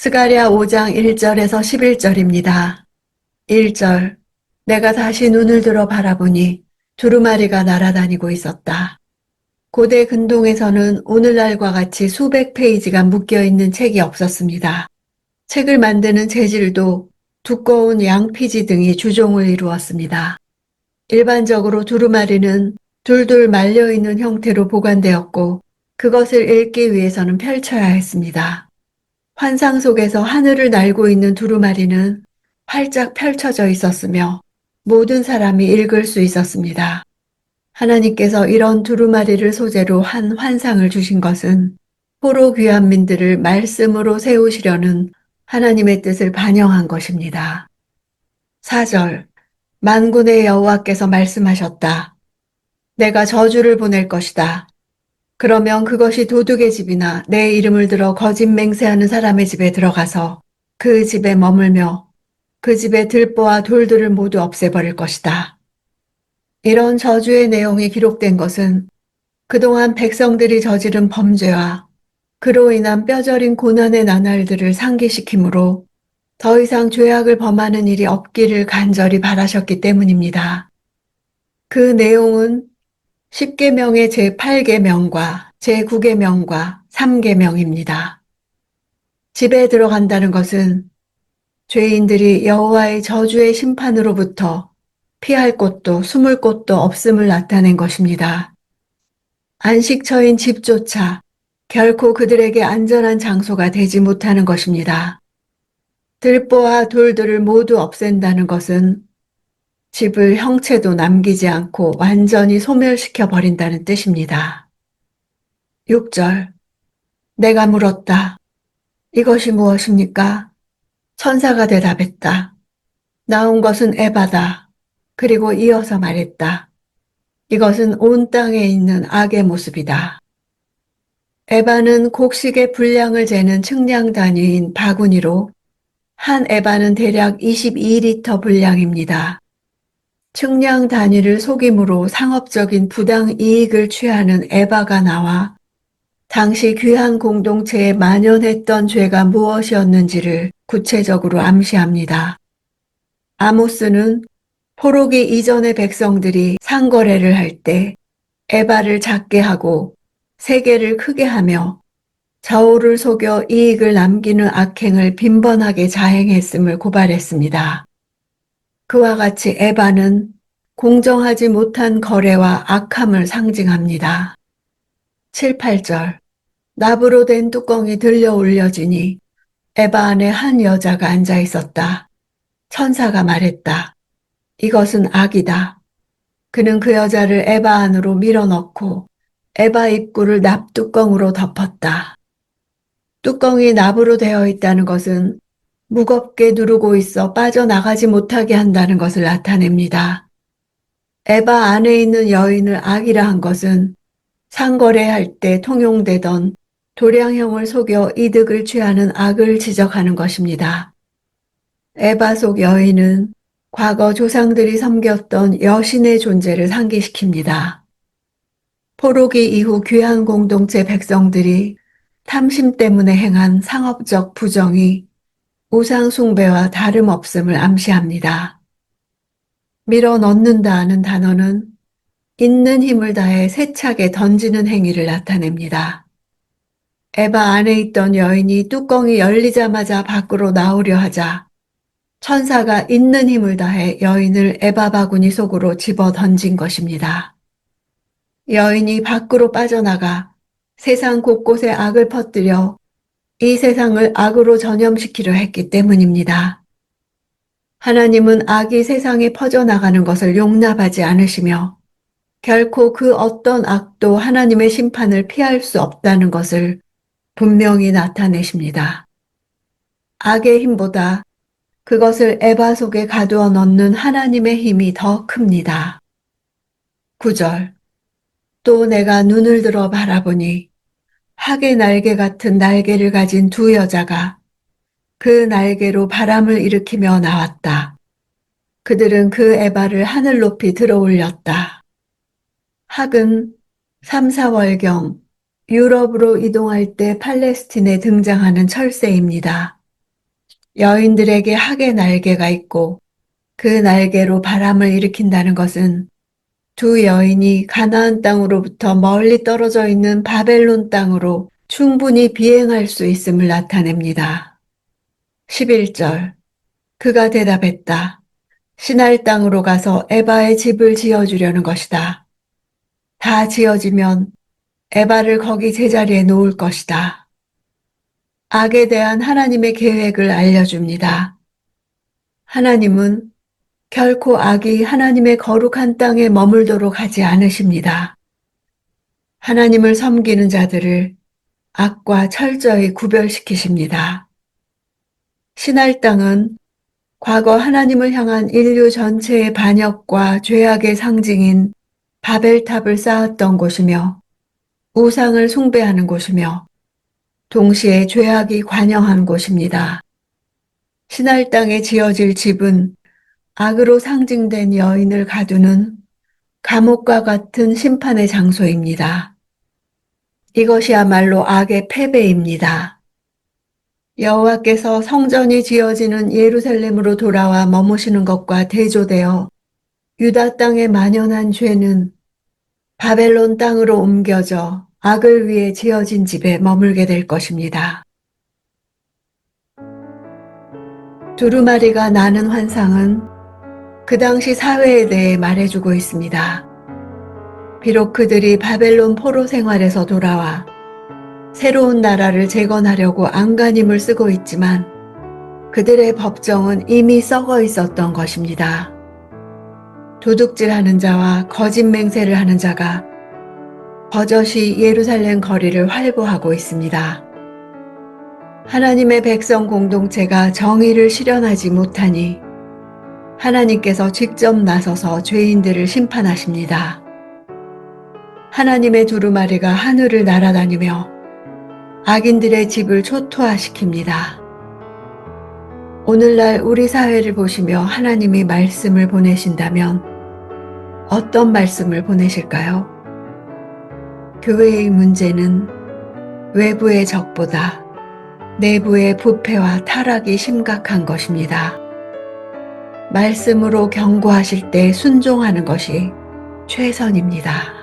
스가랴 5장 1절에서 11절입니다. 1절 내가 다시 눈을 들어 바라보니 두루마리가 날아다니고 있었다. 고대 근동에서는 오늘날과 같이 수백 페이지가 묶여 있는 책이 없었습니다. 책을 만드는 재질도 두꺼운 양피지 등이 주종을 이루었습니다. 일반적으로 두루마리는 둘둘 말려 있는 형태로 보관되었고 그것을 읽기 위해서는 펼쳐야 했습니다. 환상 속에서 하늘을 날고 있는 두루마리는 활짝 펼쳐져 있었으며 모든 사람이 읽을 수 있었습니다. 하나님께서 이런 두루마리를 소재로 한 환상을 주신 것은 포로 귀한민들을 말씀으로 세우시려는 하나님의 뜻을 반영한 것입니다. 4절 만군의 여호와께서 말씀하셨다. 내가 저주를 보낼 것이다. 그러면 그것이 도둑의 집이나 내 이름을 들어 거짓 맹세하는 사람의 집에 들어가서 그 집에 머물며 그 집의 들보와 돌들을 모두 없애버릴 것이다. 이런 저주의 내용이 기록된 것은 그동안 백성들이 저지른 범죄와 그로 인한 뼈저린 고난의 나날들을 상기시키므로 더 이상 죄악을 범하는 일이 없기를 간절히 바라셨기 때문입니다. 그 내용은 10계명의 제8계명과 제9계명과 3계명입니다. 집에 들어간다는 것은 죄인들이 여호와의 저주의 심판으로부터 피할 곳도 숨을 곳도 없음을 나타낸 것입니다. 안식처인 집조차 결코 그들에게 안전한 장소가 되지 못하는 것입니다. 들보와 돌들을 모두 없앤다는 것은 집을 형체도 남기지 않고 완전히 소멸시켜 버린다는 뜻입니다. 6절. 내가 물었다. 이것이 무엇입니까? 천사가 대답했다. 나온 것은 에바다. 그리고 이어서 말했다. 이것은 온 땅에 있는 악의 모습이다. 에바는 곡식의 분량을 재는 측량 단위인 바구니로 한 에바는 대략 22리터 분량입니다. 측량 단위를 속임으로 상업적인 부당 이익을 취하는 에바가 나와 당시 귀한 공동체에 만연했던 죄가 무엇이었는지를 구체적으로 암시합니다. 아모스는 포로기 이전의 백성들이 상거래를 할 때 에바를 작게 하고 세계를 크게 하며 저울을 속여 이익을 남기는 악행을 빈번하게 자행했음을 고발했습니다. 그와 같이 에바는 공정하지 못한 거래와 악함을 상징합니다. 7, 8절 납으로 된 뚜껑이 들려 올려지니 에바 안에 한 여자가 앉아 있었다. 천사가 말했다. 이것은 악이다. 그는 그 여자를 에바 안으로 밀어넣고 에바 입구를 납뚜껑으로 덮었다. 뚜껑이 납으로 되어 있다는 것은 무겁게 누르고 있어 빠져나가지 못하게 한다는 것을 나타냅니다. 에바 안에 있는 여인을 악이라 한 것은 상거래할 때 통용되던 도량형을 속여 이득을 취하는 악을 지적하는 것입니다. 에바 속 여인은 과거 조상들이 섬겼던 여신의 존재를 상기시킵니다. 포로기 이후 귀한 공동체 백성들이 탐심 때문에 행한 상업적 부정이 우상 숭배와 다름없음을 암시합니다. 밀어 넣는다는 단어는 있는 힘을 다해 세차게 던지는 행위를 나타냅니다. 에바 안에 있던 여인이 뚜껑이 열리자마자 밖으로 나오려 하자 천사가 있는 힘을 다해 여인을 에바 바구니 속으로 집어 던진 것입니다. 여인이 밖으로 빠져나가 세상 곳곳에 악을 퍼뜨려 이 세상을 악으로 전염시키려 했기 때문입니다. 하나님은 악이 세상에 퍼져나가는 것을 용납하지 않으시며 결코 그 어떤 악도 하나님의 심판을 피할 수 없다는 것을 분명히 나타내십니다. 악의 힘보다 그것을 에바 속에 가두어 넣는 하나님의 힘이 더 큽니다. 9절. 또 내가 눈을 들어 바라보니 학의 날개 같은 날개를 가진 두 여자가 그 날개로 바람을 일으키며 나왔다. 그들은 그 에바를 하늘 높이 들어 올렸다. 학은 3, 4월경 유럽으로 이동할 때 팔레스틴에 등장하는 철새입니다. 여인들에게 학의 날개가 있고 그 날개로 바람을 일으킨다는 것은 두 여인이 가나안 땅으로부터 멀리 떨어져 있는 바벨론 땅으로 충분히 비행할 수 있음을 나타냅니다. 11절 그가 대답했다. 신할 땅으로 가서 에바의 집을 지어주려는 것이다. 다 지어지면 에바를 거기 제자리에 놓을 것이다. 악에 대한 하나님의 계획을 알려줍니다. 하나님은 결코 악이 하나님의 거룩한 땅에 머물도록 하지 않으십니다. 하나님을 섬기는 자들을 악과 철저히 구별시키십니다. 신할 땅은 과거 하나님을 향한 인류 전체의 반역과 죄악의 상징인 바벨탑을 쌓았던 곳이며 우상을 숭배하는 곳이며 동시에 죄악이 관영한 곳입니다. 신할 땅에 지어질 집은 악으로 상징된 여인을 가두는 감옥과 같은 심판의 장소입니다. 이것이야말로 악의 패배입니다. 여호와께서 성전이 지어지는 예루살렘으로 돌아와 머무시는 것과 대조되어 유다 땅에 만연한 죄는 바벨론 땅으로 옮겨져 악을 위해 지어진 집에 머물게 될 것입니다. 두루마리가 나는 환상은 그 당시 사회에 대해 말해주고 있습니다. 비록 그들이 바벨론 포로 생활에서 돌아와 새로운 나라를 재건하려고 안간힘을 쓰고 있지만 그들의 법정은 이미 썩어 있었던 것입니다. 도둑질하는 자와 거짓 맹세를 하는 자가 버젓이 예루살렘 거리를 활보하고 있습니다. 하나님의 백성 공동체가 정의를 실현하지 못하니 하나님께서 직접 나서서 죄인들을 심판하십니다. 하나님의 두루마리가 하늘을 날아다니며 악인들의 집을 초토화시킵니다. 오늘날 우리 사회를 보시며 하나님이 말씀을 보내신다면 어떤 말씀을 보내실까요? 교회의 문제는 외부의 적보다 내부의 부패와 타락이 심각한 것입니다. 말씀으로 경고하실 때 순종하는 것이 최선입니다.